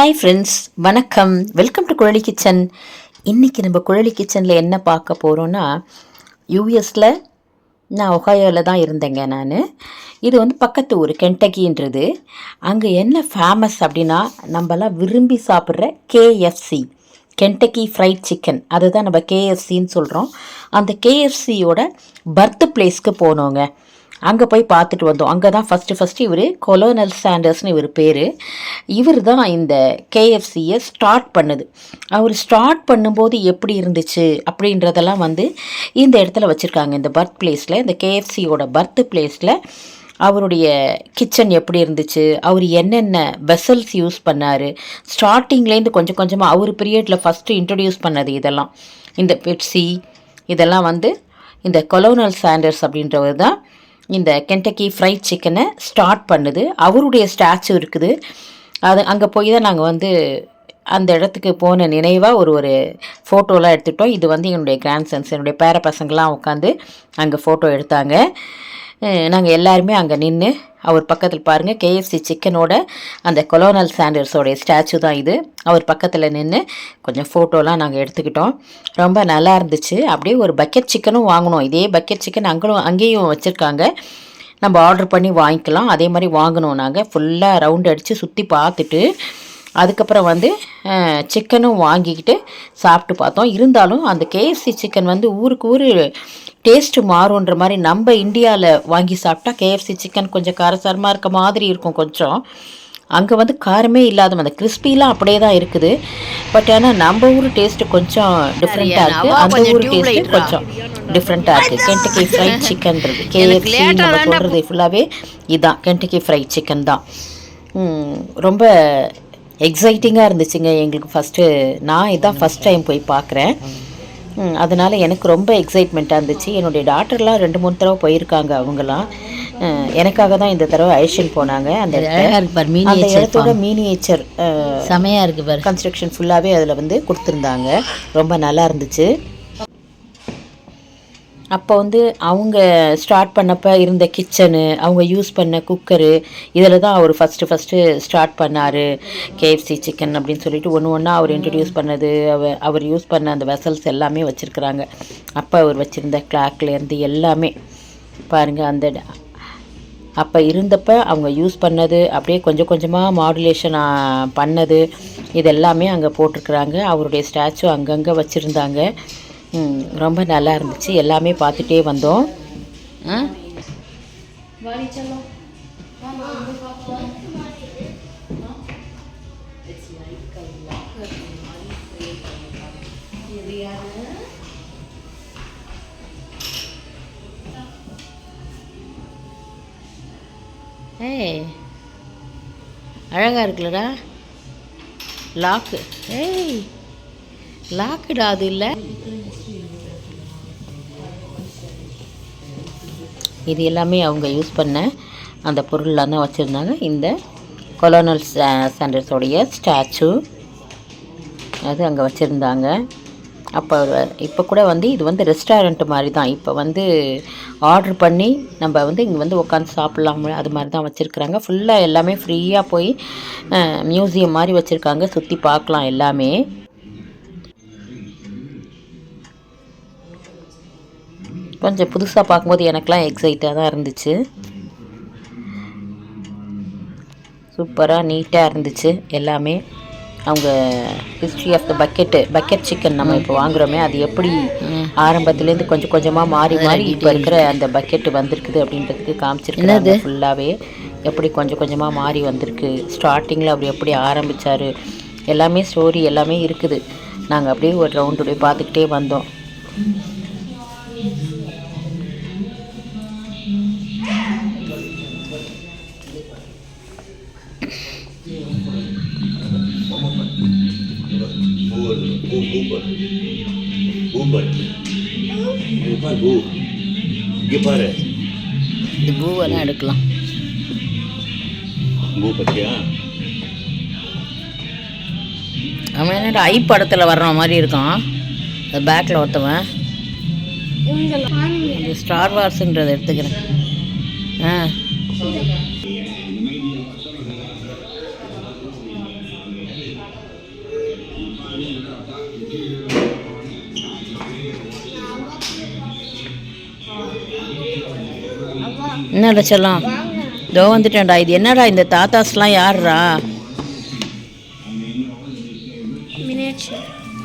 Hi friends வணக்கம். Welcome to Kuzhali kitchen இன்றைக்கி நம்ம குழலி கிச்சனில் என்ன பார்க்க போகிறோன்னா யூஎஸில் நான் ஒகாயோவில் தான் இருந்தேங்க நான். இது வந்து பக்கத்து ஊர் கென்டக்கின்றது அங்கே என்ன ஃபேமஸ் அப்படின்னா நம்மலாம் விரும்பி சாப்பிட்ற கேஎஃப்சி கென்டக்கி ஃப்ரைட் சிக்கன் அதுதான் நம்ம கேஎஃப்சின்னு சொல்கிறோம் அந்த கேஎஃப்சியோட பர்த் பிளேஸ்க்கு போனோங்க. அங்கே போய் பார்த்துட்டு வந்தோம். அங்கே தான் ஃபஸ்ட்டு ஃபஸ்ட்டு இவர் கொலோனல் சாண்டர்ஸ்னு இவர் பேர். இவர் தான் இந்த கேஎஃப்சியை ஸ்டார்ட் பண்ணுது. அவர் ஸ்டார்ட் பண்ணும்போது எப்படி இருந்துச்சு அப்படின்றதெல்லாம் வந்து இந்த இடத்துல வச்சுருக்காங்க. இந்த பர்த் பிளேஸில் இந்த கேஎஃப்சியோட பர்த் பிளேஸில் அவருடைய கிச்சன் எப்படி இருந்துச்சு அவர் என்னென்ன வெசல்ஸ் யூஸ் பண்ணார் ஸ்டார்டிங்லேருந்து கொஞ்சம் கொஞ்சமாக அவர் பீரியடில் ஃபஸ்ட்டு இன்ட்ரடியூஸ் பண்ணது இதெல்லாம். இந்த பெப்சி இதெல்லாம் வந்து இந்த கொலோனல் சாண்டர்ஸ் அப்படின்றவர் தான் இந்த கென்டக்கி ஃப்ரைட் சிக்கனை ஸ்டார்ட் பண்ணுது. அவருடைய ஸ்டாச்சு இருக்குது. அது அங்கே போய் தான் நாங்கள் வந்து அந்த இடத்துக்கு போன நினைவாக ஒரு ஒரு ஃபோட்டோலாம் எடுத்துட்டோம். இது வந்து என்னுடைய கிராண்ட் சன்ஸ் என்னுடைய பேர பசங்களாம் உட்காந்து அங்கே ஃபோட்டோ எடுத்தாங்க. நாங்கள் எல்லாருமே அங்கே நின்று அவர் பக்கத்தில் பாருங்கள் கேஎஃப்சி சிக்கனோட அந்த கொலோனல் சாண்டர்ஸோடைய ஸ்டாச்சு தான் இது. அவர் பக்கத்தில் நின்று கொஞ்சம் ஃபோட்டோலாம் நாங்கள் எடுத்துக்கிட்டோம். ரொம்ப நல்லா இருந்துச்சு. அப்படியே ஒரு பக்கெட் சிக்கனும் வாங்கினோம். இதே பக்கெட் சிக்கன் அங்களும் அங்கேயும் வச்சுருக்காங்க. நம்ம ஆர்டர் பண்ணி வாங்கிக்கலாம். அதே மாதிரி வாங்கினோம் நாங்கள் ஃபுல்லாக ரவுண்ட் அடித்து சுற்றி பார்த்துட்டு அதுக்கப்புறம் வந்து சிக்கனும் வாங்கிக்கிட்டு சாப்பிட்டு பார்த்தோம். இருந்தாலும் அந்த கேஎஃப்சி சிக்கன் வந்து ஊருக்கு ஊர் டேஸ்ட்டு மாறுன்ற மாதிரி நம்ம இந்தியாவில் வாங்கி சாப்பிட்டா கேஎஃப்சி சிக்கன் கொஞ்சம் காரசாரமாக இருக்க மாதிரி இருக்கும் கொஞ்சம். அங்கே வந்து காரமே இல்லாத அந்த கிறிஸ்பிலாம் அப்படியே தான் இருக்குது. பட் ஆனால் நம்ம ஊர் டேஸ்ட்டு கொஞ்சம் டிஃப்ரெண்ட்டாக இருக்குது அந்த ஊர் டேஸ்ட்டு கொஞ்சம் டிஃப்ரெண்ட்டாக இருக்குது கென்டக்கி ஃப்ரைட் சிக்கன்றது கேஎஃப்சி நம்ம சொல்கிறது ஃபுல்லாகவே இதுதான் கென்டக்கி ஃப்ரைட் சிக்கன் தான். ரொம்ப எக்ஸைட்டிங்காக இருந்துச்சுங்க எங்களுக்கு ஃபஸ்ட்டு நான் இதான் ஃபஸ்ட் டைம் போய் பார்க்குறேன் அதனால் எனக்கு ரொம்ப எக்ஸைட்மெண்ட்டாக இருந்துச்சு. என்னுடைய டாக்டர்லாம் ரெண்டு மூணு தடவை போயிருக்காங்க அவங்களாம் எனக்காக தான் இந்த தடவை அழிச்சின்னு போனாங்க. அந்த அந்த இடத்தோட மீனியேச்சர் செமையாக இருக்குது கன்ஸ்ட்ரக்ஷன் ஃபுல்லாகவே அதில் வந்து கொடுத்துருந்தாங்க. ரொம்ப நல்லா இருந்துச்சு. அப்போ வந்து அவங்க ஸ்டார்ட் பண்ணப்போ இருந்த கிச்சனு அவங்க யூஸ் பண்ண குக்கரு இதில் தான் அவர் ஃபஸ்ட்டு ஃபஸ்ட்டு ஸ்டார்ட் பண்ணார். கேஎஃப்சி சிக்கன் அப்படின்னு சொல்லிட்டு ஒன்று ஒன்றா அவர் இன்ட்ரடியூஸ் பண்ணது. அவர் அவர் யூஸ் பண்ண அந்த வெசல்ஸ் எல்லாமே வச்சுருக்குறாங்க. அப்போ அவர் வச்சுருந்த கிளாக்லேருந்து எல்லாமே. பாருங்கள் அந்த அப்போ இருந்தப்போ அவங்க யூஸ் பண்ணது அப்படியே கொஞ்சம் கொஞ்சமாக மாடுலேஷன் பண்ணது. இது எல்லாமே அங்கே போட்டிருக்குறாங்க. அவருடைய ஸ்டாச்சு அங்கங்கே வச்சுருந்தாங்க. ரொம்ப நல்லா இருந்துச்சு. எல்லாமே பார்த்துட்டே வந்தோம். ஏய் அழகாக இருக்குல்லடா. லாக்கு ஏய் லாக்குடா அது இல்லை. இது எல்லாமே அவங்க யூஸ் பண்ண அந்த பொருள்லாம் தான் வச்சுருந்தாங்க. இந்த கொலோனல் சாண்டர்ஸோடைய ஸ்டாச்சு அது அங்கே வச்சுருந்தாங்க. அப்போ இப்போ கூட வந்து இது வந்து ரெஸ்டாரண்ட் மாதிரி தான். இப்போ வந்து ஆர்டர் பண்ணி நம்ம வந்து இங்கே வந்து உட்காந்து சாப்பிட்லாம் அது மாதிரி தான் வச்சுருக்குறாங்க. ஃபுல்லாக எல்லாமே ஃப்ரீயாக போய் மியூசியம் மாதிரி வச்சுருக்காங்க. சுற்றி பார்க்கலாம் எல்லாமே. கொஞ்சம் புதுசாக பார்க்கும்போது எனக்கெலாம் எக்ஸைட்டாக தான் இருந்துச்சு. சூப்பராக நீட்டாக இருந்துச்சு எல்லாமே. அவங்க history of the bucket bucket chicken நம்ம இப்போ வாங்குகிறோமே அது எப்படி ஆரம்பத்துலேருந்து கொஞ்சம் கொஞ்சமாக மாறி மாறி இப்போ இருக்கிற அந்த பக்கெட்டு வந்திருக்குது அப்படின்றதுக்கு காமிச்சிருக்காங்க ஃபுல்லாகவே எப்படி கொஞ்சம் கொஞ்சமாக மாறி வந்திருக்கு ஸ்டார்டிங்கில் அப்படி எப்படி ஆரம்பித்தார் எல்லாமே ஸ்டோரி எல்லாமே இருக்குது. நாங்கள் அப்படியே ஒரு ரவுண்டு போய் பார்த்துக்கிட்டே வந்தோம். பூ பாரு. இந்த பூவெல்லாம் எடுக்கலாம். பூ பத்தியா? அவன் என்னடா ஐ படத்தில் வர்ற மாதிரி இருக்கான். இந்த பேக்கில் ஒருத்தவன். ஸ்டார் வார்ஸுன்றதை எடுத்துக்கிறேன். ஆ. என்னடா செல்லம் இதோ வந்துட்டேன்டா. இது என்னடா இந்த தாத்தாஸ்லாம் யாருடா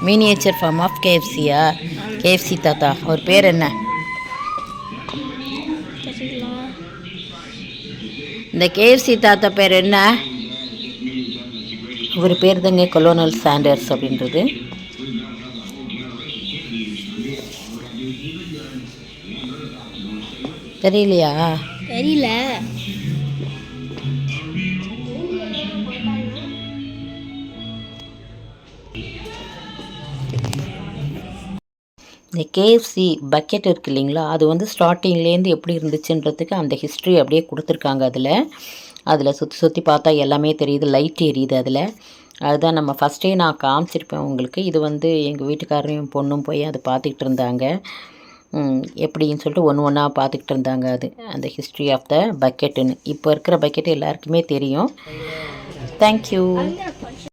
மினியேச்சர் ஃபார்ம் ஆஃப் கேஎஃப்சியா கேஎஃப்சி தாத்தா. அவர் பேர் என்ன? இந்த கேஎஃப்சி தாத்தா பேர் என்ன? இவர் பேர் தாங்க கொலோனல் சாண்டர்ஸ் அப்படின்றது. தெரியலையா? தெரியல. இந்த கேஎஃப்சி பக்கெட் இருக்கு இல்லைங்களா அது வந்து ஸ்டார்டிங்லேருந்து எப்படி இருந்துச்சுன்றதுக்கு அந்த ஹிஸ்ட்ரி அப்படியே கொடுத்துருக்காங்க அதில். அதில் சுற்றி சுற்றி பார்த்தா எல்லாமே தெரியுது லைட் எரியுது அதில். அதுதான் நம்ம ஃபஸ்ட்டே நான் காமிச்சிருப்பேன் உங்களுக்கு. இது வந்து எங்கள் வீட்டுக்காரரையும் பொண்ணும் போய் அதை பார்த்துக்கிட்டு இருந்தாங்க. எப்படின்னு சொல்லிட்டு ஒன்று ஒன்றா பார்த்துக்கிட்டு இருந்தாங்க அது. அந்த ஹிஸ்ட்ரி ஆஃப் த பக்கெட்டுன்னு இப்போ இருக்கிற பக்கெட் எல்லாருக்குமே தெரியும். தேங்க்யூ